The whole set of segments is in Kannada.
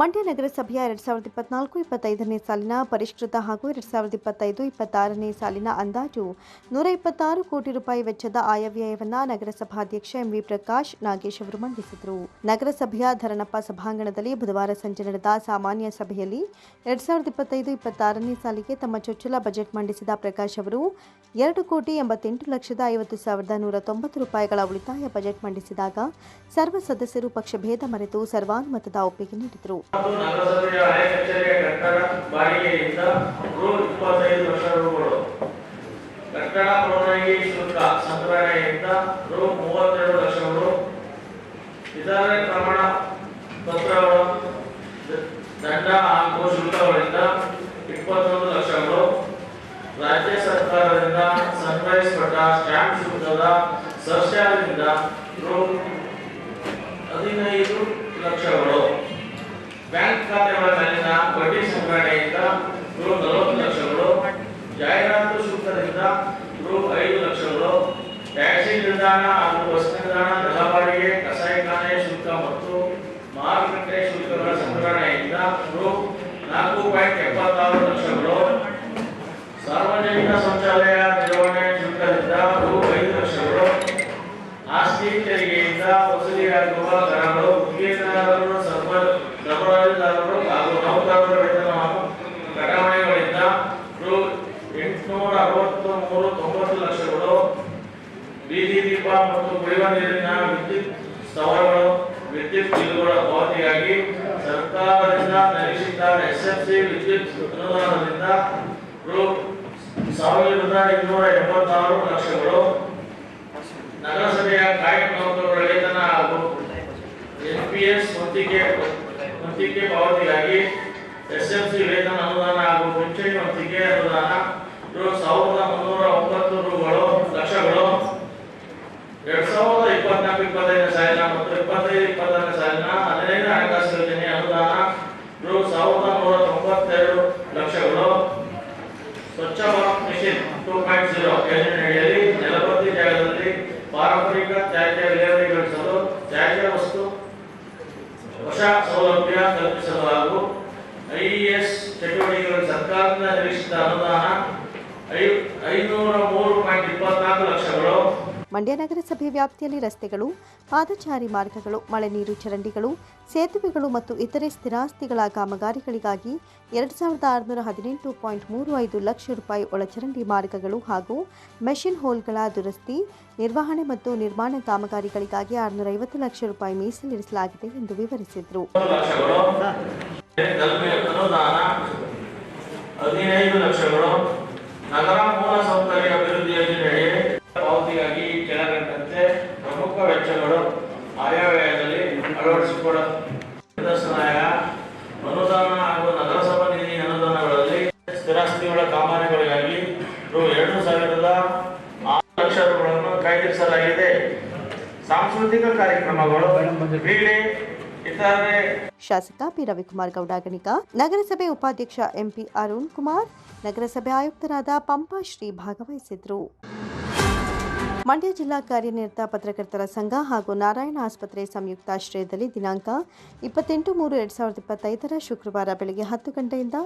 ಮಂಡ್ಯ ನಗರಸಭೆಯ ಎರಡ್ ಸಾವಿರದ ಇಪ್ಪತ್ನಾಲ್ಕು ಇಪ್ಪತ್ತೈದನೇ ಸಾಲಿನ ಪರಿಷ್ಕೃತ ಹಾಗೂ ಎರಡ್ ಸಾವಿರದ ಇಪ್ಪತ್ತೈದು ಇಪ್ಪತ್ತಾರನೇ ಸಾಲಿನ ಅಂದಾಜು ನೂರ ಇಪ್ಪತ್ತಾರು ಕೋಟಿ ರೂಪಾಯಿ ವೆಚ್ಚದ ಆಯವ್ಯಯವನ್ನ ನಗರಸಭಾಧ್ಯಕ್ಷ ಎಂವಿ ಪ್ರಕಾಶ್ ನಾಗೇಶ್ ಅವರು ಮಂಡಿಸಿದರು. ನಗರಸಭೆಯ ಧರಣಪ್ಪ ಸಭಾಂಗಣದಲ್ಲಿ ಬುಧವಾರ ಸಂಜೆ ನಡೆದ ಸಾಮಾನ್ಯ ಸಭೆಯಲ್ಲಿ ಎರಡ್ ಸಾವಿರದ ಇಪ್ಪತ್ತೈದು ಇಪ್ಪತ್ತಾರನೇ ಸಾಲಿಗೆ ತಮ್ಮ ಚೊಚ್ಚಲ ಬಜೆಟ್ ಮಂಡಿಸಿದ ಪ್ರಕಾಶ್ ಅವರು ಎರಡು ಕೋಟಿ ಎಂಬತ್ತೆಂಟು ಲಕ್ಷದ ಐವತ್ತು ಸಾವಿರದ ನೂರ ತೊಂಬತ್ತು ರೂಪಾಯಿಗಳ ಉಳಿತಾಯ ಬಜೆಟ್ ಮಂಡಿಸಿದಾಗ ಸರ್ವ ಸದಸ್ಯರು ಪಕ್ಷಭೇದ ಮರೆತು ಸರ್ವಾನುಮತದ ಒಪ್ಪಿಗೆ ನೀಡಿದರು. ನಗರಸಭೆಯ ಕಟ್ಟಡ ಬಾಡಿಗೆಯಿಂದ ರು ಇಪ್ಪತ್ತೈದು ಲಕ್ಷ ಕಟ್ಟಡ ರು ಮೂವತ್ತೆರಡು ದಂಡ ಹಾಗೂ ಶುಲ್ಕಗಳಿಂದ ರಾಜ್ಯ ಸರ್ಕಾರದಿಂದ ಸಂಗ್ರಹಿಸಲ್ಪಟ್ಟ ಸ್ಟ್ಯಾಂಪ್ ಶುಲ್ಕದ ಸರ್ಚಾರ್ಜಿಂದ ರು ಹದಿನೈದು ಲಕ್ಷಗಳು. ಬ್ಯಾಂಕ್ ಖಾತೆಗಳ ಮೇಲಿನ ಬಡ್ಡಿ ಸಂಗ್ರಹಣೆಯಿಂದ ರು ನಲವತ್ತು ಲಕ್ಷಗಳು ಜಾಹೀರಾತು ಶುಲ್ಕದಿಂದ ರು ಐದು ಲಕ್ಷಗಳು ಟ್ಯಾಕ್ಸಿ ನಿಲ್ದಾಣ ಹಾಗೂ ಬಸ್ ನಿಲ್ದಾಣ ನೆಲ ಬಾಡಿಗೆ ಕಸಾಯಿಖಾನೆ ಶುಲ್ಕ ಮತ್ತು ಮಾರುಕಟ್ಟೆ ಶುಲ್ಕಗಳ ಸಂಗ್ರಹಣೆಯಿಂದ ರು ನಾಲ್ಕು ಪಾಯಿಂಟ್ ಎಪ್ಪತ್ತಾರು ಲಕ್ಷಗಳು ಸಾರ್ವಜನಿಕ ಶೌಚಾಲಯ ನಿರ್ವಹಣೆ ಶುಲ್ಕದಿಂದ ರು ಐದು ಲಕ್ಷಗಳು ಆಸ್ತಿ ತೆರಿಗೆಯಿಂದ ವಸೂಲಿಯಾಗುವ ದರಗಳು ಗುತ್ತಿಗೆದಾರರು ಸರ್ವ- ಸರಬರಾಜುದಾರರು ಹಾಗೂ ನೌಕರರ ವೇತನವನ್ನು ಕಟಾವಣೆಗಳಿಂದ ರು ಎಂಟುನೂರ ಅರವತ್ತು ಮೂರು ತೊಂಬತ್ತು ಲಕ್ಷಗಳು ಬೀದಿ ದೀಪ ನೀರಿನ ವಿದ್ಯುತ್ ಸ್ಥಾವರಗಳು ವಿದ್ಯುತ್ ಬಿಲ್ಗಳ ಪಾವತಿಗಾಗಿ ಸರ್ಕಾರದಿಂದ ಎಫ್ ಎಸ್ಎಫ್ಸಿ ವಿದ್ಯುತ್ ಅನುದಾನದಿಂದ ರು ಸಾವಿರದ ಇನ್ನೂರ ಎಂಬತ್ತಾರು ಲಕ್ಷಗಳು ನಗರಸಭೆಯ ಕಾಯಂ ನೌಕರರ ವೇತನ ಹಾಗೂ ಎನ್ಪಿಎಸ್ ವಂತಿಗೆ ವಂತಿಗೆ ಪಾವತಿಗಾಗಿ ಎಸ್ಎಫ್ಸಿ ವೇತನ ಅನುದಾನ ಹಾಗೂ ಪಿಂಚಣಿ ಹೊತ್ತಿಗೆ ಅನುದಾನ, ರು ಸಾವಿರದ ಮುನ್ನೂರ ಒಂಬತ್ತು ಲಕ್ಷಗಳು ಎರಡ್ ಸಾವಿರದ ಇಪ್ಪತ್ನಾಲ್ಕು, ಇಪ್ಪತ್ತೈದನೇ ಸಾಲಿನ ಮತ್ತು ಇಪ್ಪತ್ತೈದು ಇಪ್ಪತ್ತಾರನೇ ಸಾಲಿನ ಹದಿನೈದು ಹಣಕಾಸು ಯೋಜನೆ ಅನುದಾನ ರು ಸಾವಿರದ ನೂರ ತೊಂಬತ್ತೆರಡು ಲಕ್ಷಗಳು. Swachh Bharat mission two point zero ಯೋಜನೆಯಡಿಯಲ್ಲಿ ನೆಲಬದ್ದಿ ಜಾಗದಲ್ಲಿ ಪಾರಂಪರಿಕ ತ್ಯಾಜ್ಯ ವಿಲೇವಾರಿಗೊಳಿಸಲು ತ್ಯಾಜ್ಯ ವಸ್ತು, ಹೊಸ ಸೌಲಭ್ಯ ಕಲ್ಪಿಸಲು ಹಾಗೂ ಐಇಎಸ್ ಚಟುವಟಿಕೆಗಳಿಗೆ ಸರ್ಕಾರದಿಂದ ನಿರೀಕ್ಷಿತ ಅನುದಾನ ಐ- ಐನೂರ ಮೂರು ಪಾಯಿಂಟ್ ಇಪ್ಪತ್ನಾಲ್ಕು ಲಕ್ಷಗಳು ಮಂಡ್ಯ ನಗರಸಭೆ ವ್ಯಾಪ್ತಿಯಲ್ಲಿ ರಸ್ತೆಗಳು, ಪಾದಚಾರಿ ಮಾರ್ಗಗಳು, ಮಳೆ ನೀರು ಚರಂಡಿಗಳು, ಸೇತುವೆಗಳು ಮತ್ತು ಇತರೆ ಸ್ಥಿರಾಸ್ತಿಗಳ ಕಾಮಗಾರಿಗಳಿಗಾಗಿ ಎರಡು ಸಾವಿರದ ಆರುನೂರ ಹದಿನೆಂಟು ಪಾಯಿಂಟ್ ಮೂರು ಐದು ಲಕ್ಷ ರೂಪಾಯಿ ಒಳಚರಂಡಿ ಮಾರ್ಗಗಳು ಹಾಗೂ ಮೆಷಿನ್ ಹೋಲ್ಗಳ ದುರಸ್ತಿ, ನಿರ್ವಹಣೆ ಮತ್ತು ನಿರ್ಮಾಣ ಕಾಮಗಾರಿಗಳಿಗಾಗಿ ಆರುನೂರ ಐವತ್ತು ಲಕ್ಷ ರೂಪಾಯಿ ಮೀಸಲಿರಿಸಲಾಗಿದೆ ಎಂದು ವಿವರಿಸಿದರು. ಹದಿನೈದು ಲಕ್ಷಗಳು ನಗರ ಮೂಲಸೌಕರ್ಯ ಅಭಿವೃದ್ಧಿ ಯೋಜನೆಯಡಿ ಪಾವತಿಗಾಗಿ ಪ್ರಮುಖ ವೆಚ್ಚಗಳು ಆಯವ್ಯಯದಲ್ಲಿ ಅಳವಡಿಸಿಕೊಡ. ಅನುದಾನ ಹಾಗೂ ನಗರಸಭಾ ನಿಧಿ ಅನುದಾನಗಳಲ್ಲಿ ಸ್ಥಿರಾಸ್ತಿಗಳ ಕಾಮಗಾರಿಗಳಿಗಾಗಿ ರು ಎರಡು ಸಾವಿರದ ಆರು ಲಕ್ಷ ರುಗಳನ್ನು ಕಾಯ್ದಿರಿಸಲಾಗಿದೆ. ಸಾಂಸ್ಕೃತಿಕ ಕಾರ್ಯಕ್ರಮಗಳು, ಕ್ರೀಡೆ ಶಾಸಕ ಪಿ ರವಿಕುಮಾರ್ ಗೌಡ, ಗಣಿಕ, ನಗರಸಭೆ ಉಪಾಧ್ಯಕ್ಷ ಎಂಪಿ ಅರುಣ್ ಕುಮಾರ್, ನಗರಸಭೆ ಆಯುಕ್ತರಾದ ಪಂಪಾ ಶ್ರೀ ಭಾಗವಹಿಸಿದ್ರು. ಮಂಡ್ಯ ಜಿಲ್ಲಾ ಕಾರ್ಯನಿರತ ಪತ್ರಕರ್ತರ ಸಂಘ ಹಾಗೂ ನಾರಾಯಣ ಆಸ್ಪತ್ರೆ ಸಂಯುಕ್ತಾಶ್ರಯದಲ್ಲಿ ದಿನಾಂಕ ಇಪ್ಪತ್ತೆಂಟು ಮೂರು ಎರಡು ಸಾವಿರದ ಇಪ್ಪತ್ತೈದರ ಶುಕ್ರವಾರ ಬೆಳಗ್ಗೆ ಹತ್ತು ಗಂಟೆಯಿಂದ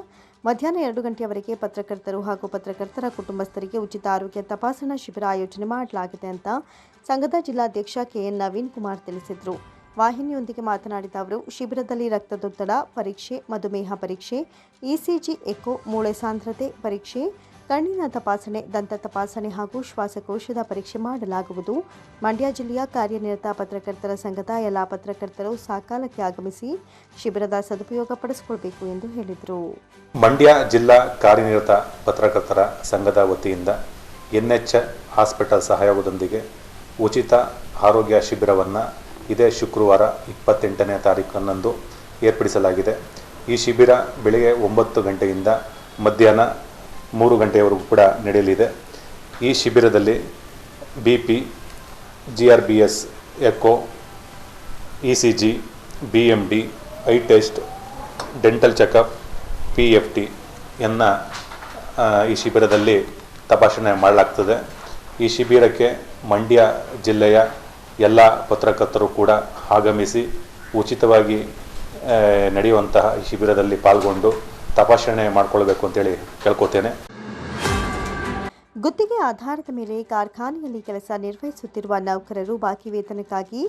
ಮಧ್ಯಾಹ್ನ ಎರಡು ಗಂಟೆಯವರೆಗೆ ಪತ್ರಕರ್ತರು ಹಾಗೂ ಪತ್ರಕರ್ತರ ಕುಟುಂಬಸ್ಥರಿಗೆ ಉಚಿತ ಆರೋಗ್ಯ ತಪಾಸಣಾ ಶಿಬಿರ ಆಯೋಜನೆ ಮಾಡಲಾಗಿದೆ ಅಂತ ಸಂಘದ ಜಿಲ್ಲಾಧ್ಯಕ್ಷ ಕೆಎನ್ ನವೀನ್ ಕುಮಾರ್ ತಿಳಿಸಿದರು. ವಾಹಿನಿಯೊಂದಿಗೆ ಮಾತನಾಡಿದ ಅವರು, ಶಿಬಿರದಲ್ಲಿ ರಕ್ತದೊತ್ತಡ ಪರೀಕ್ಷೆ, ಮಧುಮೇಹ ಪರೀಕ್ಷೆ, ಇಸಿಜಿ, ಎಕೋ, ಮೂಳೆ ಸಾಂದ್ರತೆ ಪರೀಕ್ಷೆ ಕಣ್ಣಿನ ತಪಾಸಣೆ, ದಂತ ತಪಾಸಣೆ ಹಾಗೂ ಶ್ವಾಸಕೋಶದ ಪರೀಕ್ಷೆ ಮಾಡಲಾಗುವುದು. ಮಂಡ್ಯ ಜಿಲ್ಲೆಯ ಕಾರ್ಯನಿರತ ಪತ್ರಕರ್ತರ ಸಂಘದ ಎಲ್ಲ ಪತ್ರಕರ್ತರು ಸಕಾಲಕ್ಕೆ ಆಗಮಿಸಿ ಶಿಬಿರದ ಸದುಪಯೋಗ ಪಡಿಸಿಕೊಳ್ಬೇಕು ಎಂದು ಹೇಳಿದರು. ಮಂಡ್ಯ ಜಿಲ್ಲಾ ಕಾರ್ಯನಿರತ ಪತ್ರಕರ್ತರ ಸಂಘದ ವತಿಯಿಂದ ಎನ್ಎಚ್ ಹಾಸ್ಪಿಟಲ್ ಸಹಯೋಗದೊಂದಿಗೆ ಉಚಿತ ಆರೋಗ್ಯ ಶಿಬಿರವನ್ನು ಇದೇ ಶುಕ್ರವಾರ ಇಪ್ಪತ್ತೆಂಟನೇ ತಾರೀಕನ್ನಂದು ಏರ್ಪಡಿಸಲಾಗಿದೆ. ಈ ಶಿಬಿರ ಬೆಳಗ್ಗೆ ಒಂಬತ್ತು ಗಂಟೆಯಿಂದ ಮಧ್ಯಾಹ್ನ ಮೂರು ಗಂಟೆಯವರೆಗೂ ಕೂಡ ನಡೆಯಲಿದೆ. ಈ ಶಿಬಿರದಲ್ಲಿ B P G R B S echo E C G B M D I test dental checkup P F T ಎನ್ನ ಈ ಶಿಬಿರದಲ್ಲಿ ತಪಾಸಣೆ ಮಾಡಲಾಗ್ತದೆ. ಈ ಶಿಬಿರಕ್ಕೆ ಮಂಡ್ಯ ಜಿಲ್ಲೆಯ ಎಲ್ಲ ಪತ್ರಕರ್ತರು ಕೂಡ ಆಗಮಿಸಿ ಉಚಿತವಾಗಿ ನಡೆಯುವಂತಹ ಈ ಶಿಬಿರದಲ್ಲಿ ಪಾಲ್ಗೊಂಡು ತಪಾಸಣೆ ಮಾಡಿಕೊಳ್ಬೇಕು ಅಂತೇಳಿ ಕೇಳ್ಕೊತೇನೆ ಗುತ್ತಿಗೆ ಆಧಾರದ ಮೇಲೆ ಕಾರ್ಖಾನೆಯಲ್ಲಿ ಕೆಲಸ ನಿರ್ವಹಿಸುತ್ತಿರುವ ನೌಕರರು ಬಾಕಿ ವೇತನಕ್ಕಾಗಿ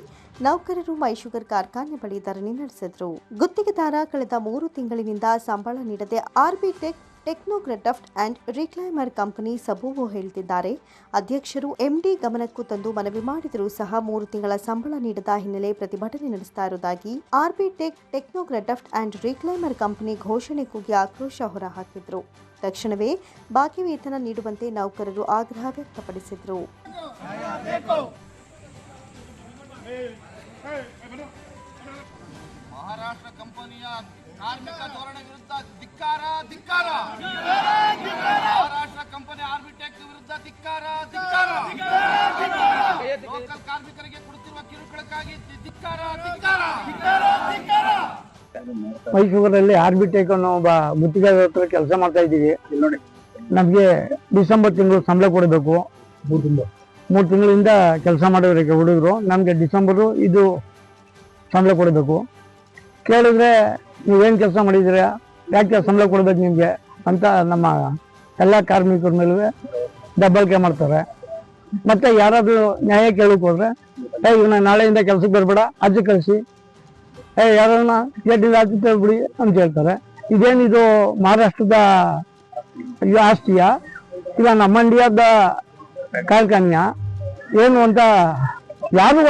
ನೌಕರರು ಮೈಶುಗರ್ ಕಾರ್ಖಾನೆ ಬಳಿ ಧರಣಿ ನಡೆಸಿದರು. ಗುತ್ತಿಗೆದಾರ ಕಳೆದ ಮೂರು ತಿಂಗಳಿನಿಂದ ಸಂಬಳ ನೀಡದೆ ಆರ್ಬಿಟೆಕ್ ಟೆಕ್ನೋಗ್ರಟಫ್ಟ್ ಅಂಡ್ ರಿಕ್ಲೈಮರ್ ಕಂಪನಿ ಸಬೂಬು ಹೇಳ್ತಿದ್ದಾರೆ ಅಧ್ಯಕ್ಷರು ಎಂಡಿ ಗಮನಕ್ಕೂ ತಂದು ಮನವಿ ಮಾಡಿದರೂ ಸಹ ಮೂರು ತಿಂಗಳ ಸಂಬಳ ನೀಡದ ಹಿನ್ನೆಲೆ ಪ್ರತಿಭಟನೆ ನಡೆಸ್ತಾ ಇರುವುದಾಗಿ ಆರ್ಬಿಟೆಕ್ ಟೆಕ್ನೋಗ್ರಟಫ್ಟ್ ಅಂಡ್ ರಿಕ್ಲೈಮರ್ ಕಂಪನಿ ಘೋಷಣೆ ಕೂಗಿ ಆಕ್ರೋಶ ಹೊರಹಾಕಿದ್ರು. ತಕ್ಷಣವೇ ಬಾಕಿ ವೇತನ ನೀಡುವಂತೆ ನೌಕರರು ಆಗ್ರಹ ವ್ಯಕ್ತಪಡಿಸಿದರು. ಮಹಾರಾಷ್ಟ್ರ ಕಂಪನಿಯ ಕಾರ್ಮಿಕ ಧೋರಣೆ ವಿರುದ್ಧ ಧಿಕ್ಕಾರ ಧಿಕ್ಕಾರ. ಮಹಾರಾಷ್ಟ್ರ ಕಂಪನಿ ಆರ್ಬಿಟೆಕ್ ವಿರುದ್ಧ ಧಿಕ್ಕಾರ ಧಿಕ್ಕಾರ. ಲೋಕಲ್ ಕಾರ್ಮಿಕರಿಗೆ ಕೊಡುತ್ತಿರುವ ಕಿರುಕುಳಕ್ಕಾಗಿ ಧಿಕ್ಕಾರ ಧಿಕ್ಕಾರ. ಮೈಸೂರಲ್ಲಿ ಆರ್ಬಿಟೆಕ್ ಅನ್ನೋ ಒಬ್ಬ ಗುತ್ತಿಗೆದಾರ ಹತ್ರ ಕೆಲಸ ಮಾಡ್ತಾ ಇದ್ದೀವಿ. ನಮಗೆ ಡಿಸೆಂಬರ್ ತಿಂಗಳು ಸಂಬಳ ಕೊಡಬೇಕು. ಮೂರು ತಿಂಗಳು. ಮೂರು ತಿಂಗಳಿಂದ ಕೆಲಸ ಮಾಡೋರಿಗೆ ಹುಡುಗರು. ನಮಗೆ ಡಿಸೆಂಬರು ಇದು ಸಂಬಳ ಕೊಡಬೇಕು. ಕೇಳಿದ್ರೆ ನೀವೇನು ಕೆಲಸ ಮಾಡಿದ್ದೀರಾ? ಯಾಕೆ ಸಂಬಳ ಕೊಡ್ಬೇಕು ನಿಮಗೆ? ಅಂತ ನಮ್ಮ ಎಲ್ಲ ಕಾರ್ಮಿಕರ ಮೇಲೂ ದಬ್ಬಾಳಿಕೆ ಮಾಡ್ತಾರೆ. ಮತ್ತೆ ಯಾರಾದರೂ ನ್ಯಾಯ ಕೇಳಕ್ಕೆ ಹೋದ್ರೆ ಏ ಇವನ ನಾಳೆಯಿಂದ ಕೆಲ್ಸಕ್ಕೆ ಬರಬೇಡ ಆಚೆ ಕಳಿಸಿ. ಏ ಯಾರನ್ನ ಗೇಟಿಂದ ಆಚೆ ಬಿಡಿ ಅಂತ ಹೇಳ್ತಾರೆ. ಇದೇನಿದು ಮಹಾರಾಷ್ಟ್ರದ ಆಸ್ತಿಯ? ಇಲ್ಲ, ನಮ್ಮ ಇಂಡಿಯಾದ ಕಾರ್ಖಾನೆಯ ಏನು ಅಂತ ಯಾರು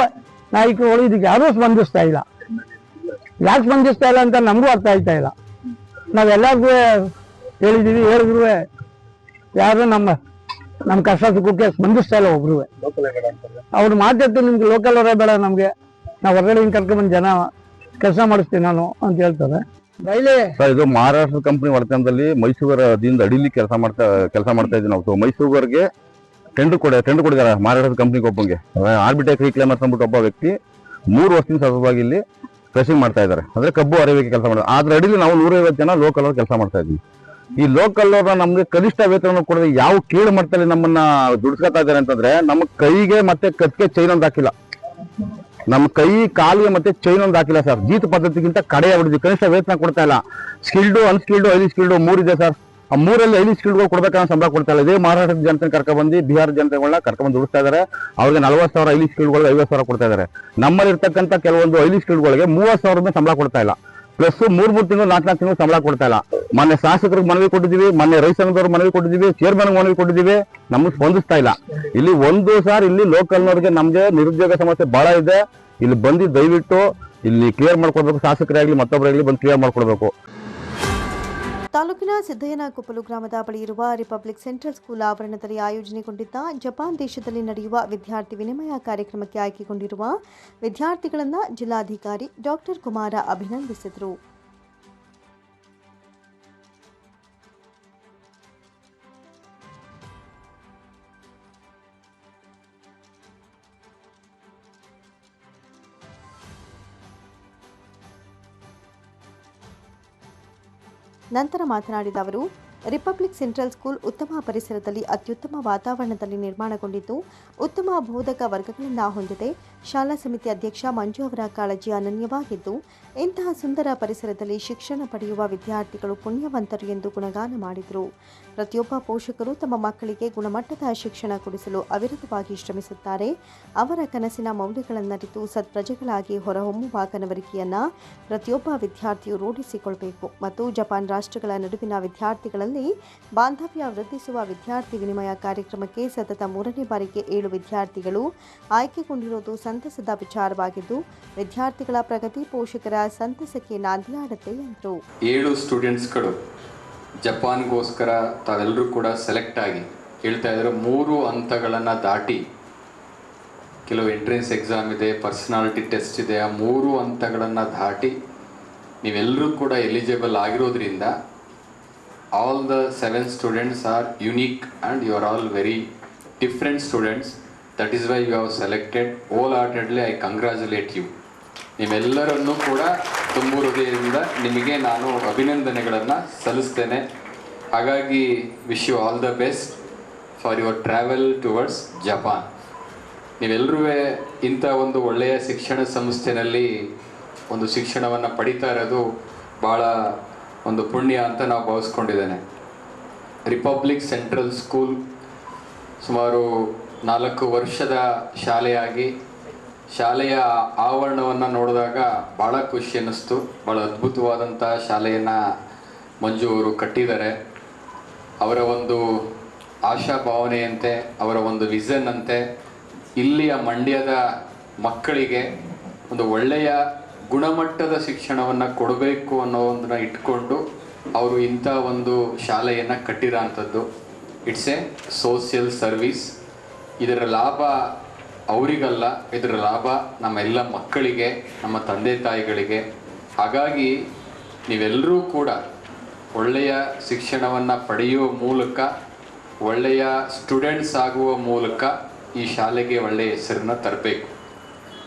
ನಾಯಕರುಗಳು ಇದಕ್ಕೆ ಯಾರು ಸ್ಪಂದಿಸ್ತಾ ಇಲ್ಲ. ಯಾಕೆ ಸ್ಪಂದಿಸ್ತಾ ಇಲ್ಲ ಅಂತ ನಮಗೂ ಅರ್ಥ ಆಯ್ತಾ ಇಲ್ಲ. ನಾವೆಲ್ಲರಿಗೂ ಹೇಳಿದೀವಿ ಹೇಳಿದ್ರು ಯಾರು ನಮ್ಮ ನಮ್ಮ ಕಷ್ಟ ಸುಖಕ್ಕೆ ಸ್ಪಂದಿಸ್ತಾ ಇಲ್ಲ ಒಬ್ರು ಅವ್ರು ಮಾತಾಡ್ತು ನಿಮ್ಗೆ ಲೋಕಲ್ ಅವರೇ ಬೇಡ ನಮ್ಗೆ. ನಾವು ಹೊರಗಡೆಯಿಂದ ಕರ್ಕೊಂಡ್ಬಂದು ಜನ ಕೆಲಸ ಮಾಡಿಸ್ತೀನಿ ನಾನು ಅಂತ ಹೇಳ್ತಾರೆ. ಸರ್, ಇದು ಮಹಾರಾಷ್ಟ್ರ ಕಂಪನಿ ಒಡೆತನದಲ್ಲಿ ಮೈಸೂರದಿಂದ ಅಡಿಲಿ ಕೆಲಸ ಮಾಡ್ತಾ ಕೆಲಸ ಮಾಡ್ತಾ ಇದ್ದೀವಿ ನಾವು. ಸೊ ಮೈಸೂರಿಗೆ ಟೆಂಡರ್ ಕೊಡ ಟೆಂಡರ್ ಕೊಡಿದಾರೆ ಮಹಾರಾಷ್ಟ್ರದ ಕಂಪ್ನಿಗೆ ಒಬ್ಬಂಗೆ. ಆರ್ಬಿಟೆಕ್ ರೀಕ್ಲೇಮರ್ಸ್ ಅಂದ್ಬಿಟ್ಟು ಒಬ್ಬ ವ್ಯಕ್ತಿ ಮೂರು ವರ್ಷದಿಂದ ಸತತವಾಗಿ ಇಲ್ಲಿ ಕ್ರಷಿಂಗ್ ಮಾಡ್ತಾ ಇದ್ದಾರೆ. ಅಂದ್ರೆ ಕಬ್ಬು ಅರಿವಿಗೆ ಕೆಲಸ ಮಾಡ್ತಾರೆ ಅದ್ರ ಅಡಿಲಿ ನಾವು ನೂರೈವತ್ತು ಜನ ಲೋಕಲ್ ಅವ್ರ ಕೆಲಸ ಮಾಡ್ತಾ ಇದ್ವಿ. ಈ ಲೋಕಲ್ ಅವ್ರ ನಮ್ಗೆ ಕನಿಷ್ಠ ವೇತನ ಕೊಡದೆ ಯಾವ ಕೀಳು ಮಟ್ಟದಲ್ಲಿ ನಮ್ಮನ್ನ ದುಡ್ಸ್ಕೊತಾ ಇದ್ದಾರೆ ಅಂತಂದ್ರೆ, ನಮ್ಮ ಕೈಗೆ ಮತ್ತೆ ಕತ್ತಿಗೆ ಚೈನ್ ಒಂದು ಹಾಕಿಲ್ಲ. ನಮ್ಮ ಕೈ, ಕಾಲಿಗೆ ಮತ್ತೆ ಚೈನ್ ಒಂದು ಹಾಕಿಲ್ಲ ಸರ್ ಜೀತ ಪದ್ಧತಿಗಿಂತ ಕಡೆ ಹೊಡಿದ್ವಿ ಕನಿಷ್ಠ ವೇತನ ಕೊಡ್ತಾ ಇಲ್ಲ. ಸ್ಕಿಲ್ಡು ಅನ್ಸ್ಕಿಲ್ಡು ಐದು ಸ್ಕಿಲ್ಡು ಮೂರಿದೆ ಸರ್ ಆ ಮೂರಲ್ಲಿ ಐಲಿ ಸ್ಕಿಲ್ಗಳು ಕೊಡ್ಬೇಕನ್ನೋ ಸಂಬಳ ಕೊಡ್ತಾ ಇಲ್ಲ. ಇದೇ ಮಹಾರಾಷ್ಟ್ರದ ಜನತೆ ಕರ್ಕೊಂಡ್ಬಂದು ಬಿಹಾರ ಜನತೆಗಳನ್ನ ಕರ್ಕೊಂಡ್ಬಂದು ದುಡಿಸ್ತಾ ಇದ್ದಾರೆ ಅವ್ರಿಗೆ ನಲವತ್ತು ಸಾವಿರ ಐಲಿ ಸ್ಕಿಲ್ಗಳಿಗೆ ಐವತ್ತು ಸಾವಿರ ಕೊಡ್ತಾ ಇದ್ದಾರೆ ನಮ್ಮಲ್ಲಿ ಇರ್ತಕ್ಕಂಥ ಕೆಲವೊಂದು ಐಲಿ ಸ್ಕಿಲ್ಗಳಿಗೆ ಮೂವತ್ತು ಸಾವಿರ ರೂಪಾಯಿ ಸಂಬಳ ಕೊಡ್ತಾ ಇಲ್ಲ. ಪ್ಲಸ್ ಮೂರ್ ಮೂರು ತಿಂಗಳು, ನಾಲ್ಕು ನಾಲ್ಕು ತಿಂಗಳು ಸಂಬಳ ಕೊಡ್ತಾ ಇಲ್ಲ. ಮೊನ್ನೆ ಶಾಸಕರಿಗೆ ಮನವಿ ಕೊಟ್ಟಿದ್ದೀವಿ, ಮೊನ್ನೆ ರೈತ ಸಂಘದವ್ರು ಮನವಿ ಕೊಟ್ಟಿದ್ದೀವಿ ಚೇರ್ಮನ್ ಮನವಿ ಕೊಟ್ಟಿದ್ದೀವಿ. ನಮ್ಗೆ ಸ್ಪಂದಿಸ್ತಾ ಇಲ್ಲ. ಇಲ್ಲಿ ಒಂದು ಸಾರ್ ಇಲ್ಲಿ ಲೋಕಲ್ನವ್ರಿಗೆ ನಮ್ಗೆ ನಿರುದ್ಯೋಗ ಸಮಸ್ಯೆ ಬಹಳ ಇದೆ. ಇಲ್ಲಿ ಬಂದು ದಯವಿಟ್ಟು ಇಲ್ಲಿ ಕ್ಲಿಯರ್ ಮಾಡ್ಕೊಡ್ಬೇಕು. ಶಾಸಕರಾಗ್ಲಿ ಮತ್ತೊಬ್ಬರಾಗ್ಲಿ ಬಂದು ಕ್ಲಿಯರ್ ಮಾಡ್ಕೊಡ್ಬೇಕು. ತಾಲೂಕಿನ ಸಿದ್ದಯ್ಯನಕೊಪ್ಪಲು ಗ್ರಾಮದ ಬಳಿ ಇರುವ ರಿಪಬ್ಲಿಕ್ ಸೆಂಟ್ರಲ್ ಸ್ಕೂಲ್ ಆವರಣದಲ್ಲಿ ಆಯೋಜನೆಗೊಂಡಿದ್ದ ಜಪಾನ್ ದೇಶದಲ್ಲಿ ನಡೆಯುವ ವಿದ್ಯಾರ್ಥಿ ವಿನಿಮಯ ಕಾರ್ಯಕ್ರಮಕ್ಕೆ ಆಯ್ಕೆಗೊಂಡಿರುವ ವಿದ್ಯಾರ್ಥಿಗಳನ್ನು ಜಿಲ್ಲಾಧಿಕಾರಿ ಡಾಕ್ಟರ್ ಕುಮಾರ ಅಭಿನಂದಿಸಿದರು. ನಂತರ ಮಾತನಾಡಿದ ಅವರು, ರಿಪಬ್ಲಿಕ್ ಸೆಂಟ್ರಲ್ ಸ್ಕೂಲ್ ಉತ್ತಮ ಪರಿಸರದಲ್ಲಿ ಅತ್ಯುತ್ತಮ ವಾತಾವರಣದಲ್ಲಿ ನಿರ್ಮಾಣಗೊಂಡಿದ್ದು, ಉತ್ತಮ ಬೋಧಕ ವರ್ಗಗಳನ್ನು ಹೊಂದಿದೆ. ಶಾಲಾ ಸಮಿತಿ ಅಧ್ಯಕ್ಷ ಮಂಜು ಅವರ ಕಾಳಜಿ ಅನನ್ಯವಾಗಿದ್ದು, ಇಂತಹ ಸುಂದರ ಪರಿಸರದಲ್ಲಿ ಶಿಕ್ಷಣ ಪಡೆಯುವ ವಿದ್ಯಾರ್ಥಿಗಳು ಪುಣ್ಯವಂತರು ಎಂದು ಗುಣಗಾನ ಮಾಡಿದರು. ಪ್ರತಿಯೊಬ್ಬ ಪೋಷಕರು ತಮ್ಮ ಮಕ್ಕಳಿಗೆ ಗುಣಮಟ್ಟದ ಶಿಕ್ಷಣ ಕೊಡಿಸಲು ಅವಿರತವಾಗಿ ಶ್ರಮಿಸುತ್ತಾರೆ. ಅವರ ಕನಸಿನ ಮೌಲ್ಯಗಳನ್ನರಿತು ಸತ್ಪ್ರಜೆಗಳಾಗಿ ಹೊರಹೊಮ್ಮುವ ಕನವರಿಕೆಯನ್ನು ಪ್ರತಿಯೊಬ್ಬ ವಿದ್ಯಾರ್ಥಿಯು ರೂಢಿಸಿಕೊಳ್ಳಬೇಕು ಮತ್ತು ಜಪಾನ್ ರಾಷ್ಟ್ರಗಳ ನಡುವಿನ ವಿದ್ಯಾರ್ಥಿಗಳಲ್ಲಿ ಬಾಂಧವ್ಯ ವೃದ್ಧಿಸುವ ವಿದ್ಯಾರ್ಥಿ ವಿನಿಮಯ ಕಾರ್ಯಕ್ರಮಕ್ಕೆ ಸತತ ಮೂರನೇ ಬಾರಿಗೆ ಏಳು ವಿದ್ಯಾರ್ಥಿಗಳು ಆಯ್ಕೆಗೊಂಡಿರುವುದು ಸಂತಸದ ವಿಚಾರವಾಗಿದ್ದು, ವಿದ್ಯಾರ್ಥಿಗಳ ಪ್ರಗತಿ ಪೋಷಕರ ಸಂತಸಕ್ಕೆ ನಾಂದಿಯಾಡುತ್ತೆ ಎಂದರು. ಏಳು ಸ್ಟೂಡೆಂಟ್ಸ್ಗಳು ಜಪಾನ್ಗೋಸ್ಕರ ತಾವೆಲ್ಲರೂ ಕೂಡ ಸೆಲೆಕ್ಟ್ ಆಗಿ ಹೇಳ್ತಾ ಇದ್ದಾರೆ ಮೂರು ಹಂತಗಳನ್ನು ದಾಟಿ ಕೆಲವು ಎಂಟ್ರೆನ್ಸ್ ಎಕ್ಸಾಮ್ ಇದೆ, ಪರ್ಸನಾಲಿಟಿ ಟೆಸ್ಟ್ ಇದೆ, ಆ ಮೂರು ಹಂತಗಳನ್ನು ದಾಟಿ ನೀವೆಲ್ಲರೂ ಕೂಡ ಎಲಿಜಿಬಲ್ ಆಗಿರೋದ್ರಿಂದ all the seven students are unique and you are all very different students that is why you have selected wholeheartedly I congratulate you ನಿಮ್ಮೆಲ್ಲರನ್ನೂ ಕೂಡ ತುಂಬು ಹೃದಯದಿಂದ ನಿಮಗೆ ನಾನು ಅಭಿನಂದನೆಗಳನ್ನು ಸಲ್ಲಿಸ್ತೇನೆ. ಹಾಗಾಗಿ wish you all the best for your travel towards Japan ನೀವೆಲ್ಲರೂ ಇಂಥ ಒಂದು ಒಳ್ಳೆಯ ಶಿಕ್ಷಣ ಸಂಸ್ಥೆಯಲ್ಲಿ ಒಂದು ಶಿಕ್ಷಣವನ್ನು ಪಡಿತಾ ಇರೋದು ಭಾಳ ಒಂದು ಪುಣ್ಯ ಅಂತ ನಾವು ಭಾವಿಸ್ಕೊಂಡಿದ್ದೇನೆ. ರಿಪಬ್ಲಿಕ್ ಸೆಂಟ್ರಲ್ ಸ್ಕೂಲ್ ಸುಮಾರು ನಾಲ್ಕು ವರ್ಷದ ಶಾಲೆಯಾಗಿ ಶಾಲೆಯ ಆವರಣವನ್ನು ನೋಡಿದಾಗ ಭಾಳ ಖುಷಿ ಅನ್ನಿಸ್ತು. ಭಾಳ ಅದ್ಭುತವಾದಂಥ ಶಾಲೆಯನ್ನು ಮಂಜು ಅವರು ಕಟ್ಟಿದ್ದಾರೆ. ಅವರ ಒಂದು ಆಶಾ ಭಾವನೆಯಂತೆ, ಅವರ ಒಂದು ವಿಷನ್ ಅಂತೆ, ಇಲ್ಲಿಯ ಮಂಡ್ಯದ ಮಕ್ಕಳಿಗೆ ಒಂದು ಒಳ್ಳೆಯ ಗುಣಮಟ್ಟದ ಶಿಕ್ಷಣವನ್ನು ಕೊಡಬೇಕು ಅನ್ನೋದನ್ನ ಇಟ್ಕೊಂಡು ಅವರು ಇಂಥ ಒಂದು ಶಾಲೆಯನ್ನು ಕಟ್ಟಿರೋ ಅಂಥದ್ದು. ಇಟ್ಸ್ ಎ ಸೋಷಿಯಲ್ ಸರ್ವಿಸ್ ಇದರ ಲಾಭ ಅವರಿಗಲ್ಲ, ಇದರ ಲಾಭ ನಮ್ಮ ಎಲ್ಲ ಮಕ್ಕಳಿಗೆ, ನಮ್ಮ ತಂದೆ ತಾಯಿಗಳಿಗೆ. ಹಾಗಾಗಿ ನೀವೆಲ್ಲರೂ ಕೂಡ ಒಳ್ಳೆಯ ಶಿಕ್ಷಣವನ್ನು ಪಡೆಯುವ ಮೂಲಕ, ಒಳ್ಳೆಯ ಸ್ಟೂಡೆಂಟ್ಸ್ ಆಗುವ ಮೂಲಕ ಈ ಶಾಲೆಗೆ ಒಳ್ಳೆಯ ಹೆಸರನ್ನು ತರಬೇಕು.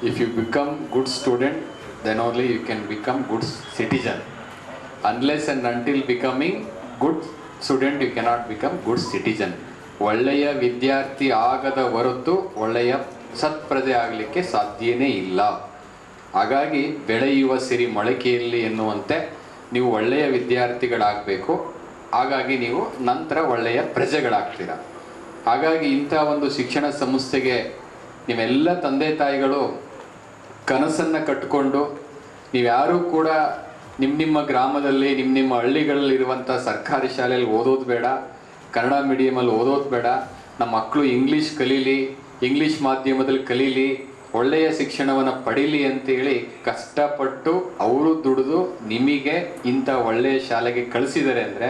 If you become good student then only you can become good citizen unless and until becoming good student you cannot become good citizen ಒಳ್ಳೆಯ ವಿದ್ಯಾರ್ಥಿ ಆಗದ ಹೊರತು ಒಳ್ಳೆಯ ಸತ್ಪ್ರಜೆ ಆಗಲಿಕ್ಕೆ ಸಾಧ್ಯನೇ ಇಲ್ಲ. ಹಾಗಾಗಿ ಬೆಳೆಯುವ ಸಿರಿ ಮೊಳಕೆಯಲ್ಲಿ ಎನ್ನುವಂತೆ ನೀವು ಒಳ್ಳೆಯ ವಿದ್ಯಾರ್ಥಿಗಳಾಗಬೇಕು. ಹಾಗಾಗಿ ನೀವು ನಂತರ ಒಳ್ಳೆಯ ಪ್ರಜೆಗಳಾಗ್ತೀರ. ಹಾಗಾಗಿ ಇಂಥ ಒಂದು ಶಿಕ್ಷಣ ಸಂಸ್ಥೆಗೆ ನೀವೆಲ್ಲ ತಂದೆ ತಾಯಿಗಳು ಕನಸನ್ನು ಕಟ್ಟಿಕೊಂಡು ನೀವ್ಯಾರೂ ಕೂಡ ನಿಮ್ಮ ನಿಮ್ಮ ಗ್ರಾಮದಲ್ಲಿ ನಿಮ್ಮ ನಿಮ್ಮ ಹಳ್ಳಿಗಳಲ್ಲಿರುವಂಥ ಸರ್ಕಾರಿ ಶಾಲೆಯಲ್ಲಿ ಓದೋದು ಬೇಡ. ಕನ್ನಡ ಮೀಡಿಯಮಲ್ಲಿ ಓದೋದು ಬೇಡ. ನಮ್ಮ ಮಕ್ಕಳು ಇಂಗ್ಲೀಷ್ ಕಲೀಲಿ ಇಂಗ್ಲೀಷ್ ಮಾಧ್ಯಮದಲ್ಲಿ ಕಲೀಲಿ, ಒಳ್ಳೆಯ ಶಿಕ್ಷಣವನ್ನು ಪಡೀಲಿ ಅಂತೇಳಿ ಕಷ್ಟಪಟ್ಟು ಅವರು ದುಡಿದು ನಿಮಗೆ ಇಂಥ ಒಳ್ಳೆಯ ಶಾಲೆಗೆ ಕಳಿಸಿದ್ದಾರೆ ಅಂದರೆ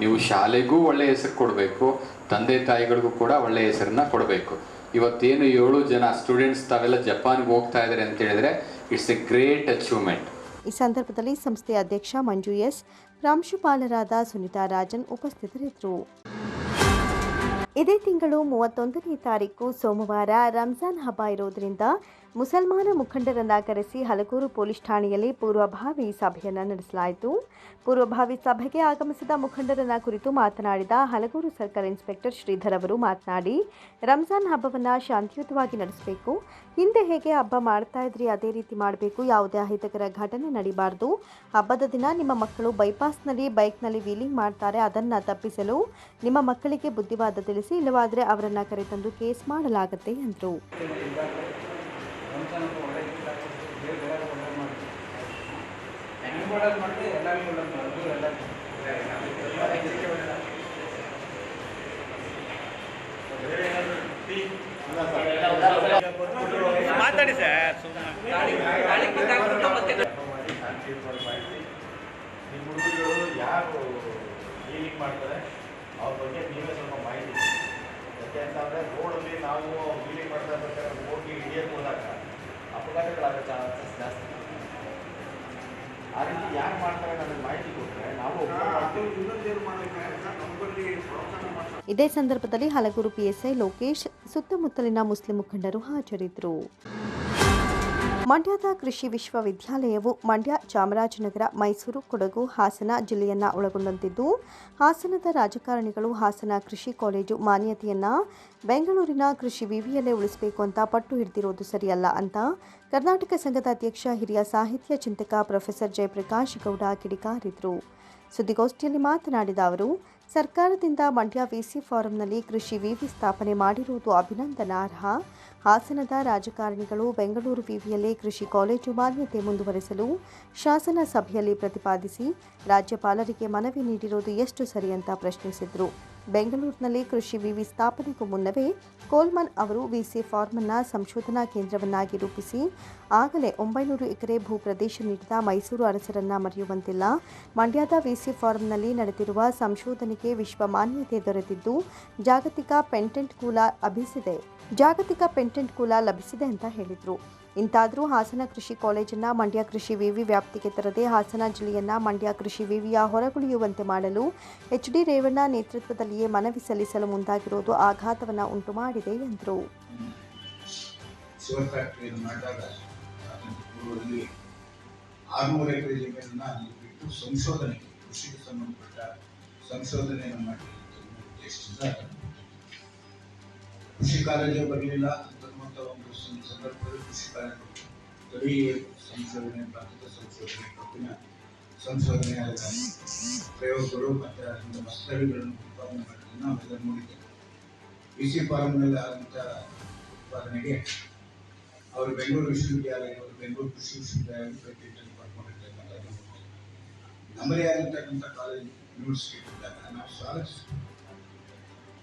ನೀವು ಶಾಲೆಗೂ ಒಳ್ಳೆಯ ಹೆಸರು ಕೊಡಬೇಕು, ತಂದೆ ತಾಯಿಗಳಿಗೂ ಕೂಡ ಒಳ್ಳೆಯ ಹೆಸರನ್ನ ಕೊಡಬೇಕು. ಇವತ್ತೇನು ಏಳು ಜನ ಸ್ಟೂಡೆಂಟ್ಸ್ ತಾವೆಲ್ಲ ಜಪಾನ್ಗೆ ಹೋಗ್ತಾ ಇದ್ದಾರೆ ಅಂತ ಹೇಳಿದ್ರೆ ಇಟ್ಸ್ ಎ ಗ್ರೇಟ್ ಅಚೀವ್ಮೆಂಟ್ ಈ ಸಂದರ್ಭದಲ್ಲಿ ಸಂಸ್ಥೆಯ ಅಧ್ಯಕ್ಷ ಮಂಜು ಎಸ್ ಪ್ರಾಂಶುಪಾಲರಾದ ಸುನಿತಾ ರಾಜನ್ ಉಪಸ್ಥಿತರಿದ್ದರು. ಇದೇ ತಿಂಗಳು ಮೂವತ್ತೊಂದನೇ ತಾರೀಕು ಸೋಮವಾರ ರಂಜಾನ್ ಹಬ್ಬ ಇರೋದರಿಂದ ಮುಸಲ್ಮಾನ ಮುಖಂಡರನ್ನ ಕರೆಸಿ ಹಲಗೂರು ಪೊಲೀಸ್ ಠಾಣೆಯಲ್ಲಿ ಪೂರ್ವಭಾವಿ ಸಭೆಯನ್ನು ನಡೆಸಲಾಯಿತು. ಪೂರ್ವಭಾವಿ ಸಭೆಗೆ ಆಗಮಿಸಿದ ಮುಖಂಡರನ್ನ ಕುರಿತು ಮಾತನಾಡಿದ ಹಲಗೂರು ಸರ್ಕಲ್ ಇನ್ಸ್ಪೆಕ್ಟರ್ ಶ್ರೀಧರ್ ಅವರು ಮಾತನಾಡಿ, ರಂಜಾನ್ ಹಬ್ಬವನ್ನು ಶಾಂತಿಯುತವಾಗಿ ನಡೆಸಬೇಕು. ಹಿಂದೆ ಹೇಗೆ ಹಬ್ಬ ಮಾಡ್ತಾ ಇದ್ರಿ, ಅದೇ ರೀತಿ ಮಾಡಬೇಕು, ಯಾವುದೇ ಅಹಿತಕರ ಘಟನೆ ನಡೀಬಾರ್ದು. ಹಬ್ಬದ ದಿನ ನಿಮ್ಮ ಮಕ್ಕಳು ಬೈಪಾಸ್ನಲ್ಲಿ, ಬೈಕ್ನಲ್ಲಿ ವೀಲಿಂಗ್ ಮಾಡ್ತಾರೆ, ಅದನ್ನು ತಪ್ಪಿಸಲು ನಿಮ್ಮ ಮಕ್ಕಳಿಗೆ ಬುದ್ಧಿವಾದ ತಿಳಿಸಿ, ಇಲ್ಲವಾದರೆ ಅವರನ್ನು ಕರೆತಂದು ಕೇಸ್ ಮಾಡಲಾಗುತ್ತೆ ಎಂದರು ಮಾತಾಡಿ ಸರ್ ನಿಮ್ಮ ಹುಡುಗರು ಯಾರು ಡೀಲಿಂಗ್ ಮಾಡ್ತಾರೆ ಅವ್ರ ಬಗ್ಗೆ ನೀವೇ ಸ್ವಲ್ಪ ಮಾಹಿತಿ. ಯಾಕೆ ಅಂತಂದರೆ ರೋಡಲ್ಲಿ ನಾವು ಡೀಲಿಂಗ್ ಮಾಡ್ತಾ ಇರ್ಬೇಕಾದ್ರೆ ಹೋಗಿ ಹಿಡಿಯಕ್ಕೆ ಹೋದಾಗ ಅಪಘಾತಗಳಾಗೋ ಚಾನ್ಸಸ್ ಜಾಸ್ತಿ. ಆ ರೀತಿ ಯಾರು ಮಾಡ್ತಾರೆ ನನಗೆ ಮಾಹಿತಿ ಕೊಟ್ಟರೆ ನಾವು ಇನ್ನೊಂದೇನು ಮಾಡಲಿಕ್ಕೆ ನಮ್ಮಲ್ಲಿ ಇದೇ ಸಂದರ್ಭದಲ್ಲಿ ಹಲಗೂರು ಪಿಎಸ್ಐ ಲೋಕೇಶ್ ಸುತ್ತಮುತ್ತಲಿನ ಮುಸ್ಲಿಂ ಮುಖಂಡರು ಹಾಜರಿದ್ದರು. ಮಂಡ್ಯದ ಕೃಷಿ ವಿಶ್ವವಿದ್ಯಾಲಯವು ಮಂಡ್ಯ ಚಾಮರಾಜನಗರ, ಮೈಸೂರು, ಕೊಡಗು, ಹಾಸನ ಜಿಲ್ಲೆಯನ್ನ ಒಳಗೊಂಡಂತಿದ್ದು, ಹಾಸನದ ರಾಜಕಾರಣಿಗಳು ಹಾಸನ ಕೃಷಿ ಕಾಲೇಜು ಮಾನ್ಯತೆಯನ್ನ ಬೆಂಗಳೂರಿನ ಕೃಷಿ ವಿವಿಯಲ್ಲೇ ಉಳಿಸಬೇಕು ಅಂತ ಪಟ್ಟು ಹಿಡಿದಿರೋದು ಸರಿಯಲ್ಲ ಅಂತ ಕರ್ನಾಟಕ ಸಂಘದ ಅಧ್ಯಕ್ಷ ಹಿರಿಯ ಸಾಹಿತ್ಯ ಚಿಂತಕ ಪ್ರೊಫೆಸರ್ ಜಯಪ್ರಕಾಶ್ ಗೌಡ ಕಿಡಿಕಾರಿದ್ರು. ಸುದ್ದಿಗೋಷ್ಠಿಯಲ್ಲಿ ಮಾತನಾಡಿದ ಅವರು ಸರ್ಕಾರದಿಂದ ಮಂಡ್ಯ ವಿಸಿ ಫಾರಂನಲ್ಲಿ ಕೃಷಿ ವಿವಿ ಸ್ಥಾಪನೆ ಮಾಡಿರುವುದು ಅಭಿನಂದನಾರ್ಹ. ಹಾಸನದ ರಾಜಕಾರಣಿಗಳು ಬೆಂಗಳೂರು ವಿವಿಯಲ್ಲಿ ಕೃಷಿ ಕಾಲೇಜು ಮಾನ್ಯತೆ ಮುಂದುವರೆಸಲು ಶಾಸನ ಸಭೆಯಲ್ಲಿ ಪ್ರತಿಪಾದಿಸಿ ರಾಜ್ಯಪಾಲರಿಗೆ ಮನವಿ ನೀಡಿರುವುದು ಎಷ್ಟು ಸರಿ ಅಂತ ಪ್ರಶ್ನಿಸಿದರು. ಬೆಂಗಳೂರಿನಲ್ಲಿ ಕೃಷಿ ವಿವಿ ಸ್ಥಾಪನೆಗೂ ಮುನ್ನವೇ ಕೋಲ್ಮನ್ ಅವರು ವಿಸಿ ಫಾರ್ಮನ್ನ ಸಂಶೋಧನಾ ಕೇಂದ್ರವನ್ನಾಗಿ ರೂಪಿಸಿ, ಆಗಲೇ ಒಂಬೈನೂರು ಎಕರೆ ಭೂ ಪ್ರದೇಶ ನೀಡಿದ ಮೈಸೂರು ಅರಸರನ್ನ ಮರೆಯುವಂತಿಲ್ಲ. ಮಂಡ್ಯದ ವಿಸಿ ಫಾರ್ಮ್ನಲ್ಲಿ ನಡೆದಿರುವ ಸಂಶೋಧನೆಗೆ ವಿಶ್ವ ಮಾನ್ಯತೆ ದೊರೆತಿದ್ದು, ಜಾಗತಿಕ ಪೆಂಟೆಂಟ್ ಕೂಲ ಲಭಿಸಿದೆ ಜಾಗತಿಕ ಪೆಂಟೆಂಟ್ ಕೂಲ ಲಭಿಸಿದೆ ಅಂತ ಹೇಳಿದರು. ಇಂತಾದರೂ ಹಾಸನ ಕೃಷಿ ಕಾಲೇಜನ್ನು ಮಂಡ್ಯ ಕೃಷಿ ವಿವಿ ವ್ಯಾಪ್ತಿಗೆ ತರದೆ ಹಾಸನ ಜಿಲ್ಲೆಯನ್ನು ಮಂಡ್ಯ ಕೃಷಿ ವಿವಿಯ ಹೊರಗುಳಿಯುವಂತೆ ಮಾಡಲು ಎಚ್ ಡಿ ರೇವಣ್ಣ ನೇತೃತ್ವದಲ್ಲಿಯೇ ಮನವಿ ಸಲ್ಲಿಸಲು ಮುಂದಾಗಿರುವುದು ಆಘಾತವನ್ನು ಉಂಟು ಮಾಡಿದೆ ಎಂದರು. ಕೃಷಿ ಕಾಲೇಜು ಬರಲಿಲ್ಲ. ಸಂ- ಸಂದರ್ಭದಲ್ಲಿ ಕಾಲೇಜು ಗಡಿ ಸಂಶೋಧನೆ ಭತ್ತದ ಸಂಶೋಧನೆ ಕಬ್ಬಿನ ಸಂಶೋಧನೆ ಆದ ಪ್ರಯೋಗಗಳು ಮತ್ತು ಅದರಿಂದ ವಸ್ತುಗಳನ್ನು ಉತ್ಪಾದನೆ ಮಾಡೋದನ್ನು ನಾವೆಲ್ಲ ನೋಡಿದ್ದೇವೆ ಬಿ ಸಿ ಫಾರ್ಮ್ನಲ್ಲಿ ಆದಂಥ ಉತ್ಪಾದನೆಗೆ ಅವರು ಬೆಂಗಳೂರು ವಿಶ್ವವಿದ್ಯಾಲಯ ಅವರು ಬೆಂಗಳೂರು ಕೃಷಿ ವಿಶ್ವವಿದ್ಯಾಲಯ ಪೇಟೆಂಟನ್ನು ಪಡ್ಕೊಂಡಿರ್ತಕ್ಕಂಥದ್ದು ನಮ್ಮದೇ ಆಗಿರ್ತಕ್ಕಂಥ ಕಾಲೇಜ್ ಯೂನಿವರ್ಸಿಟಿ ಇದ್ದಾಗ ನಾವು ಸ್ವಾಗತಿಸ್ತೀವಿ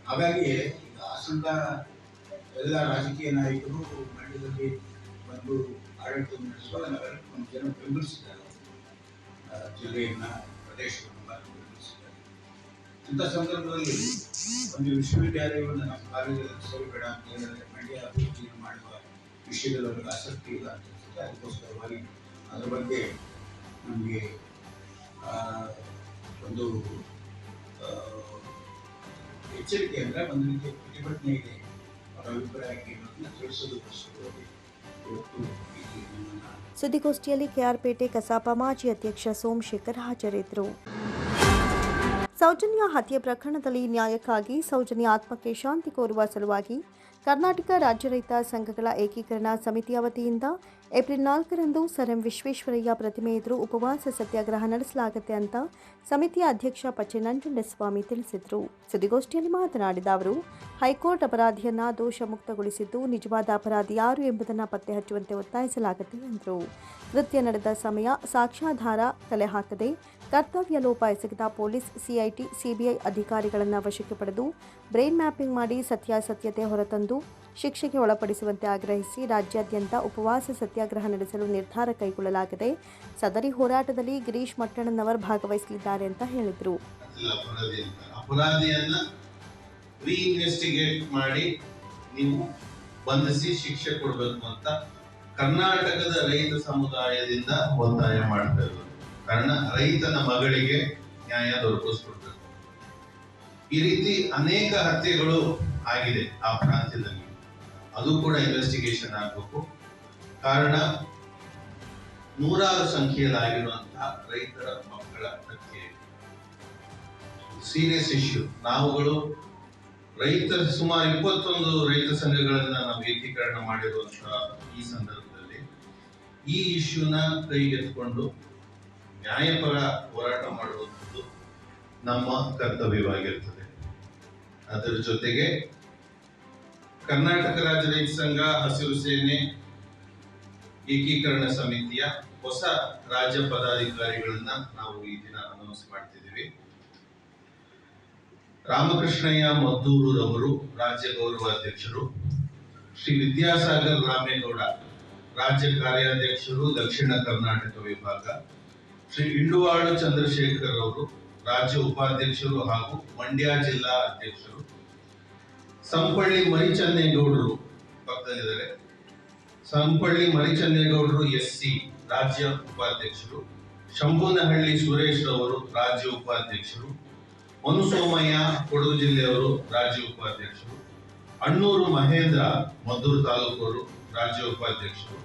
ಹಾಗಾಗಿ ಈಗ ಹಾಸನದ ಎಲ್ಲ ರಾಜಕೀಯ ನಾಯಕರು ಮಂಡ್ಯದಲ್ಲಿ ಬಂದು ಆಡಳಿತ ನಡೆಸುವಾಗ ಒಂದು ಜನ ಬೆಂಬಲಿಸಿದ್ದಾರೆ. ಜಿಲ್ಲೆಯನ್ನ, ಪ್ರದೇಶವನ್ನು ಬೆಂಬಲಿಸಿದ್ದಾರೆ. ಇಂಥ ಸಂದರ್ಭದಲ್ಲಿ ಒಂದು ವಿಶ್ವವಿದ್ಯಾಲಯವನ್ನು ನಮ್ಮ ಕಾಲೇಜಲ್ಲಿ ಬೇಡ ಅಂತ ಹೇಳಿದ್ರೆ ಮಂಡ್ಯ ಅಭಿವೃದ್ಧಿಯನ್ನು ಮಾಡುವ ವಿಷಯದಲ್ಲಿ ಅವರಿಗೆ ಆಸಕ್ತಿ ಇಲ್ಲ ಅಂತ ಅದಕ್ಕೋಸ್ಕರವಾಗಿ ಅದರ ಬಗ್ಗೆ ನಮಗೆ ಒಂದು ಎಚ್ಚರಿಕೆ ಅಂದರೆ ಒಂದು ರೀತಿಯ ಪ್ರತಿಭಟನೆ ಇದೆ. ಸುದ್ದಿಗೋಷ್ಠಿಯಲ್ಲಿ ಕೆಆರ್ಪೇಟೆ ಕಸಾಪ ಮಾಜಿ ಅಧ್ಯಕ್ಷ ಸೋಮಶೇಖರ್ ಹಾಜರಿದ್ದರು. ಸೌಜನ್ಯ ಹತ್ಯೆ ಪ್ರಕರಣದಲ್ಲಿ ನ್ಯಾಯಕ್ಕಾಗಿ ಸೌಜನ್ಯ ಆತ್ಮಕ್ಕೆ ಶಾಂತಿ ಕೋರುವ ಸಲುವಾಗಿ ಕರ್ನಾಟಕ ರಾಜ್ಯ ರೈತ ಸಂಘಗಳ ಏಕೀಕರಣ ಸಮಿತಿಯ ವತಿಯಿಂದ ಏಪ್ರಿಲ್ ನಾಲ್ಕರಂದು ಸರ್ ಎಂ ವಿಶ್ವೇಶ್ವರಯ್ಯ ಪ್ರತಿಮೆ ಎದುರು ಉಪವಾಸ ಸತ್ಯಾಗ್ರಹ ನಡೆಸಲಾಗುತ್ತೆ ಅಂತ ಸಮಿತಿಯ ಅಧ್ಯಕ್ಷ ಪಚ್ಚೆ ನಂಜುಂಡಸ್ವಾಮಿ ತಿಳಿಸಿದರು. ಸುದ್ದಿಗೋಷ್ಠಿಯಲ್ಲಿ ಮಾತನಾಡಿದ ಅವರು, ಹೈಕೋರ್ಟ್ ಅಪರಾಧಿಯನ್ನ ದೋಷ ಮುಕ್ತಗೊಳಿಸಿದ್ದು ನಿಜವಾದ ಅಪರಾಧಿ ಯಾರು ಎಂಬುದನ್ನು ಪತ್ತೆ ಹಚ್ಚುವಂತೆ ಒತ್ತಾಯಿಸಲಾಗುತ್ತೆ ಎಂದರು. ಕೃತ್ಯ ನಡೆದ ಸಮಯ ಸಾಕ್ಷ್ಯಾಧಾರ ಕಲೆ ಹಾಕದೆ ಕರ್ತವ್ಯ ಲೋಪ ಎಸಗಿದ ಪೊಲೀಸ್, ಸಿಐಟಿ, ಸಿಬಿಐ ಅಧಿಕಾರಿಗಳನ್ನು ವಶಕ್ಕೆ ಪಡೆದು ಬ್ರೈನ್ ಮ್ಯಾಪಿಂಗ್ ಮಾಡಿ ಸತ್ಯಾಸತ್ಯತೆ ಹೊರತಂದು ಶಿಕ್ಷೆಗೆ ಒಳಪಡಿಸುವಂತೆ ಆಗ್ರಹಿಸಿ ರಾಜ್ಯಾದ್ಯಂತ ಉಪವಾಸ ಸತ್ಯಾಗ್ರಹ ನಡೆಸಲು ನಿರ್ಧಾರ ಕೈಗೊಳ್ಳಲಾಗಿದೆ. ಸದರಿ ಹೋರಾಟದಲ್ಲಿ ಗಿರೀಶ್ ಮಟ್ಟಣ್ಣನವರ್ ಭಾಗವಹಿಸಲಿದ್ದಾರೆ ಅಂತ ಹೇಳಿದರು. ಮಾಡಿ ನೀವು ಬಂಧಿಸಿ ಶಿಕ್ಷೆ ಕೊಡಬೇಕು ಅಂತ ಕರ್ನಾಟಕದ ರೈತ ಸಮುದಾಯದಿಂದ ಒತ್ತಾಯ ಮಾಡ್ತಾ ಇರೋದು. ಕಾರಣ ರೈತನ ಮಗಳಿಗೆ ನ್ಯಾಯ ದೊರಕಿಸ್ಕೊಡ್ಬೇಕು. ಈ ರೀತಿ ಅನೇಕ ಹತ್ಯೆಗಳು ಆಗಿದೆ ಆ ಪ್ರಾಂತ್ಯದಲ್ಲಿ. ಅದು ಕೂಡ ಇನ್ವೆಸ್ಟಿಗೇಷನ್ ಆಗಬೇಕು. ಕಾರಣ ನೂರಾರು ಸಂಖ್ಯೆಯಲ್ಲಾಗಿರುವಂತಹ ರೈತರ ಮಕ್ಕಳ ಹತ್ಯೆ. ಸೀರಿಯಸ್ ಇಶ್ಯೂ ನಾವುಗಳು ರೈತರ ಸುಮಾರು ಇಪ್ಪತ್ತೊಂದು ರೈತ ಸಂಘಗಳನ್ನ ನಾವು ಏಕೀಕರಣ ಮಾಡಿರುವಂತಹ ಈ ಸಂದರ್ಭದಲ್ಲಿ ಈ ಇಶ್ಯೂನ ಕೈಗೆತ್ತಿಕೊಂಡು ನ್ಯಾಯಪರ ಹೋರಾಟ ಮಾಡುವಂಥದ್ದು ನಮ್ಮ ಕರ್ತವ್ಯವಾಗಿರ್ತದೆ. ಅದರ ಜೊತೆಗೆ ಕರ್ನಾಟಕ ರಾಜ್ಯ ರೈತ ಸಂಘ ಹಸಿರು ಸೇನೆ ಏಕೀಕರಣ ಸಮಿತಿಯ ಹೊಸ ರಾಜ್ಯ ಪದಾಧಿಕಾರಿಗಳನ್ನ ನಾವು ಈ ದಿನ ಅನೌನ್ಸ್ ಮಾಡ್ತಿದ್ದೀವಿ. ರಾಮಕೃಷ್ಣಯ್ಯ ಮದ್ದೂರವರು, ರಾಜ್ಯ ಗೌರವಾಧ್ಯಕ್ಷರು ಶ್ರೀ ವಿದ್ಯಾಸಾಗರ್ ರಾಮೇಗೌಡ, ರಾಜ್ಯ ಕಾರ್ಯಾಧ್ಯಕ್ಷರು, ದಕ್ಷಿಣ ಕರ್ನಾಟಕ ವಿಭಾಗ, ಶ್ರೀ ಇಂಡುವಾಳು ಚಂದ್ರಶೇಖರ್ ಅವರು, ರಾಜ್ಯ ಉಪಾಧ್ಯಕ್ಷರು ಹಾಗೂ ಮಂಡ್ಯ ಜಿಲ್ಲಾ ಅಧ್ಯಕ್ಷರು ಸಂಪಳ್ಳಿ ಮರಿಚನ್ನೇಗೌಡರು ಪಕ್ಕದಲ್ಲಿದ್ದಾರೆ. ಸಂಪಳ್ಳಿ ಮರಿಚನ್ನೇಗೌಡರು ಎಸ್ ಸಿ ರಾಜ್ಯ ಉಪಾಧ್ಯಕ್ಷರು. ಶಂಭುನಹಳ್ಳಿ ಸುರೇಶ್ ಅವರು ರಾಜ್ಯ ಉಪಾಧ್ಯಕ್ಷರು. ಮನುಸೋಮಯ್ಯ ಕೊಡಗು ಜಿಲ್ಲೆಯವರು ರಾಜ್ಯ ಉಪಾಧ್ಯಕ್ಷರು. ಅಣ್ಣೂರು ಮಹೇಂದ್ರ ಮದ್ದೂರು ತಾಲೂಕವರು ರಾಜ್ಯ ಉಪಾಧ್ಯಕ್ಷರು.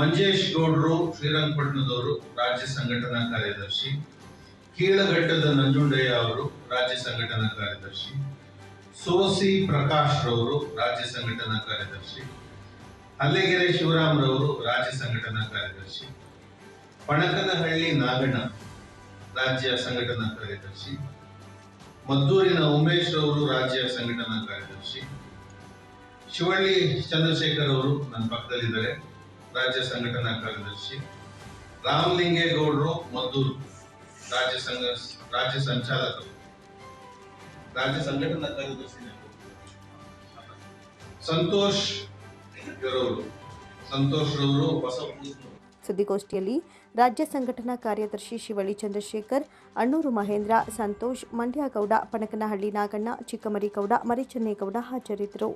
ಮಂಜೇಶ್ ಗೌಡರು ಶ್ರೀರಂಗಪಟ್ಟಣದವರು ರಾಜ್ಯ ಸಂಘಟನಾ ಕಾರ್ಯದರ್ಶಿ. ಕೀಳಘಟ್ಟದ ನಂಜುಂಡಯ್ಯ ಅವರು ರಾಜ್ಯ ಸಂಘಟನಾ ಕಾರ್ಯದರ್ಶಿ. ಸೋಸಿ ಪ್ರಕಾಶ್ ರವರು ರಾಜ್ಯ ಸಂಘಟನಾ ಕಾರ್ಯದರ್ಶಿ, ಹಲ್ಲೆಗೆರೆ ಶಿವರಾಮ್ ರವರು ರಾಜ್ಯ ಸಂಘಟನಾ ಕಾರ್ಯದರ್ಶಿ, ಪಣಕನಹಳ್ಳಿ ನಾಗಣ್ಣ ರಾಜ್ಯ ಸಂಘಟನಾ ಕಾರ್ಯದರ್ಶಿ, ಮದ್ದೂರಿನ ಉಮೇಶ್ ರವರು ರಾಜ್ಯ ಸಂಘಟನಾ ಕಾರ್ಯದರ್ಶಿ, ಶಿವಳ್ಳಿ ಚಂದ್ರಶೇಖರ್ ಅವರು ನನ್ನ ಪಕ್ಕದಲ್ಲಿದ್ದಾರೆ, ರಾಜ್ಯ ಸಂಘಟನಾ ಕಾರ್ಯದರ್ಶಿ, ರಾಮಲಿಂಗೇಗೌಡರು ಮದ್ದೂರು ರಾಜ್ಯ ಸಂಘ, ರಾಜ್ಯ ಸಂಚಾಲಕರು. ರಾಜ್ಯ ಸಂಘಟನಾ ಕಾರ್ಯದರ್ಶಿ ಸಂತೋಷ್ ಸಂತೋಷ್ ರವರು ಹೊಸ ಸುದ್ದಿಗೋಷ್ಠಿಯಲ್ಲಿ ರಾಜ್ಯ ಸಂಘಟನಾ ಕಾರ್ಯದರ್ಶಿ ಶಿವಳ್ಳಿ ಚಂದ್ರಶೇಖರ್, ಅಣ್ಣೂರು ಮಹೇಂದ್ರ, ಸಂತೋಷ್ ಮಂಡ್ಯಗೌಡ, ಪಣಕನಹಳ್ಳಿ ನಾಗಣ್ಣ, ಚಿಕ್ಕಮರಿಗೌಡ, ಮರಿಚನ್ನೇಗೌಡ ಹಾಜರಿದ್ದರು.